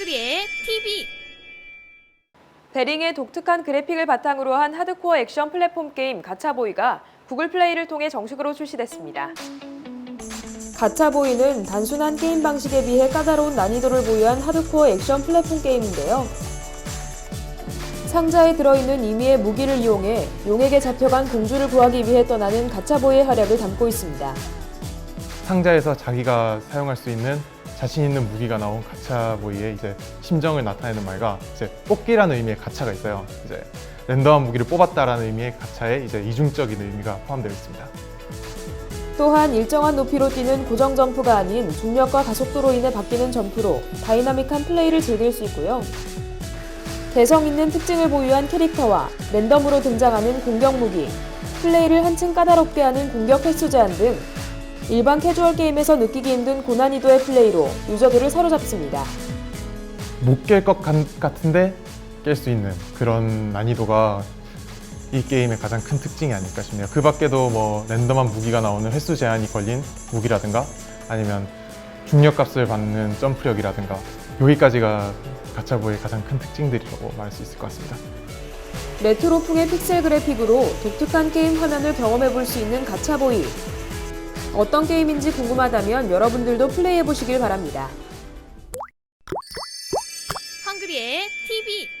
우리의 TV. 베링의 독특한 그래픽을 바탕으로 한 하드코어 액션 플랫폼 게임 가차보이가 구글 플레이를 통해 정식으로 출시됐습니다. 가차보이는 단순한 게임 방식에 비해 까다로운 난이도를 보유한 하드코어 액션 플랫폼 게임인데요. 상자에 들어있는 임의의 무기를 이용해 용에게 잡혀간 공주를 구하기 위해 떠나는 가차보이의 활약을 담고 있습니다. 상자에서 자기가 사용할 수 있는 자신 있는 무기가 나온 가차보이의 이제 심정을 나타내는 말과 이제 뽑기라는 의미의 가차가 있어요. 이제 랜덤한 무기를 뽑았다라는 의미의 가차에 이제 이중적인 의미가 포함되어 있습니다. 또한 일정한 높이로 뛰는 고정 점프가 아닌 중력과 가속도로 인해 바뀌는 점프로 다이나믹한 플레이를 즐길 수 있고요. 개성 있는 특징을 보유한 캐릭터와 랜덤으로 등장하는 공격 무기, 플레이를 한층 까다롭게 하는 공격 횟수 제한 등 일반 캐주얼 게임에서 느끼기 힘든 고난이도의 플레이로 유저들을 사로잡습니다. 못 깰 것 같은데 깰 수 있는 그런 난이도가 이 게임의 가장 큰 특징이 아닐까 싶네요. 그 밖에도 뭐 랜덤한 무기가 나오는 횟수 제한이 걸린 무기라든가 아니면 중력값을 받는 점프력이라든가 여기까지가 가차보의 가장 큰 특징들이라고 말할 수 있을 것 같습니다. 레트로풍의 픽셀 그래픽으로 독특한 게임 화면을 경험해 볼 수 있는 가차보이. 어떤 게임인지 궁금하다면 여러분들도 플레이해보시길 바랍니다. 헝그리의 TV